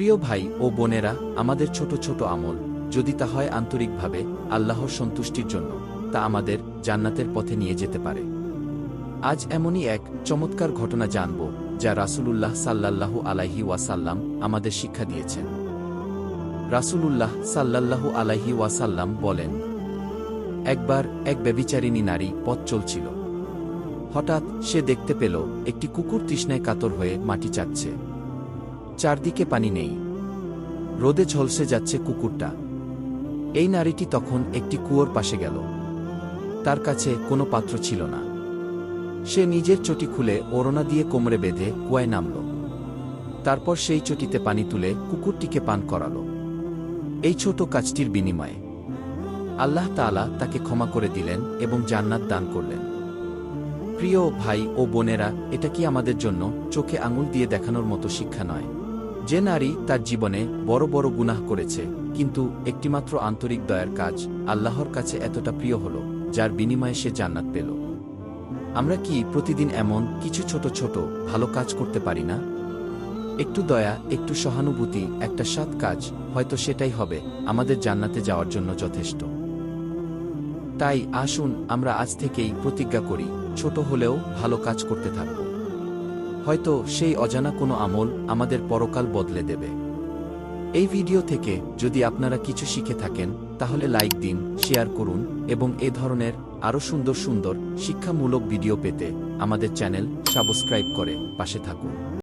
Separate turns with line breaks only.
প্রিয় ভাই ও বোনেরা, আমাদের ছোট ছোট আমল, যদি তা হয় আন্তরিকভাবে আল্লাহর সন্তুষ্টির জন্য, তা আমাদের জান্নাতের পথে নিয়ে যেতে পারে। আজ এমনই এক চমৎকার ঘটনা জানব, যা রাসূলুল্লাহ সাল্লাল্লাহু আলাইহি ওয়াসাল্লাম আমাদের শিক্ষা দিয়েছেন। রাসূলুল্লাহ সাল্লাল্লাহু আলাইহি ওয়াসাল্লাম বলেন, একবার এক ব্যবিচারিণী নারী পথ চলছিল। হঠাৎ সে দেখতে পেল, একটি কুকুর তৃষ্ণায় কাতর হয়ে মাটি চাটছে। চারদিকে পানি নেই। রোদে ঝলসে যাচ্ছে কুকুরটা। এই নারীটি তখন একটি কুয়োর পাশে গেল। তার কাছে কোনো পাত্র ছিল না। সে নিজের চটি খুলে ওড়না দিয়ে কোমরে বেঁধে কুয়ায় নামল। তারপর সেই চটিতে পানি তুলে কুকুরটিকে পান করালো। এই ছোট কাজটির বিনিময়ে আল্লাহ তাআলা তাকে ক্ষমা করে দিলেন এবং জান্নাত দান করলেন। প্রিয় ভাই ও বোনেরা, এটা কি আমাদের জন্য চোখে আঙুল দিয়ে দেখানোর মতো শিক্ষা নয়? যে নারী তার জীবনে বড় বড় গুনাহ করেছে, কিন্তু একটিমাত্র আন্তরিক দয়ার কাজ আল্লাহর কাছে এতটা প্রিয় হল, যার বিনিময়ে সে জান্নাত পেল। আমরা কি প্রতিদিন এমন কিছু ছোট ছোট ভালো কাজ করতে পারি না? একটু দয়া, একটু সহানুভূতি, একটা সাত কাজ, হয়তো সেটাই হবে আমাদের জান্নাতে যাওয়ার জন্য যথেষ্ট। তাই আসুন আমরা আজ থেকেই প্রতিজ্ঞা করি, ছোট হলেও ভালো কাজ করতে থাকব। হয়তো সেই অজানা কোনো আমল আমাদের পরকাল বদলে দেবে। এই ভিডিও থেকে যদি আপনারা কিছু শিখে থাকেন, তাহলে লাইক দিন, শেয়ার করুন এবং এ ধরনের আরও সুন্দর সুন্দর শিক্ষামূলক ভিডিও পেতে আমাদের চ্যানেল সাবস্ক্রাইব করে পাশে থাকুন।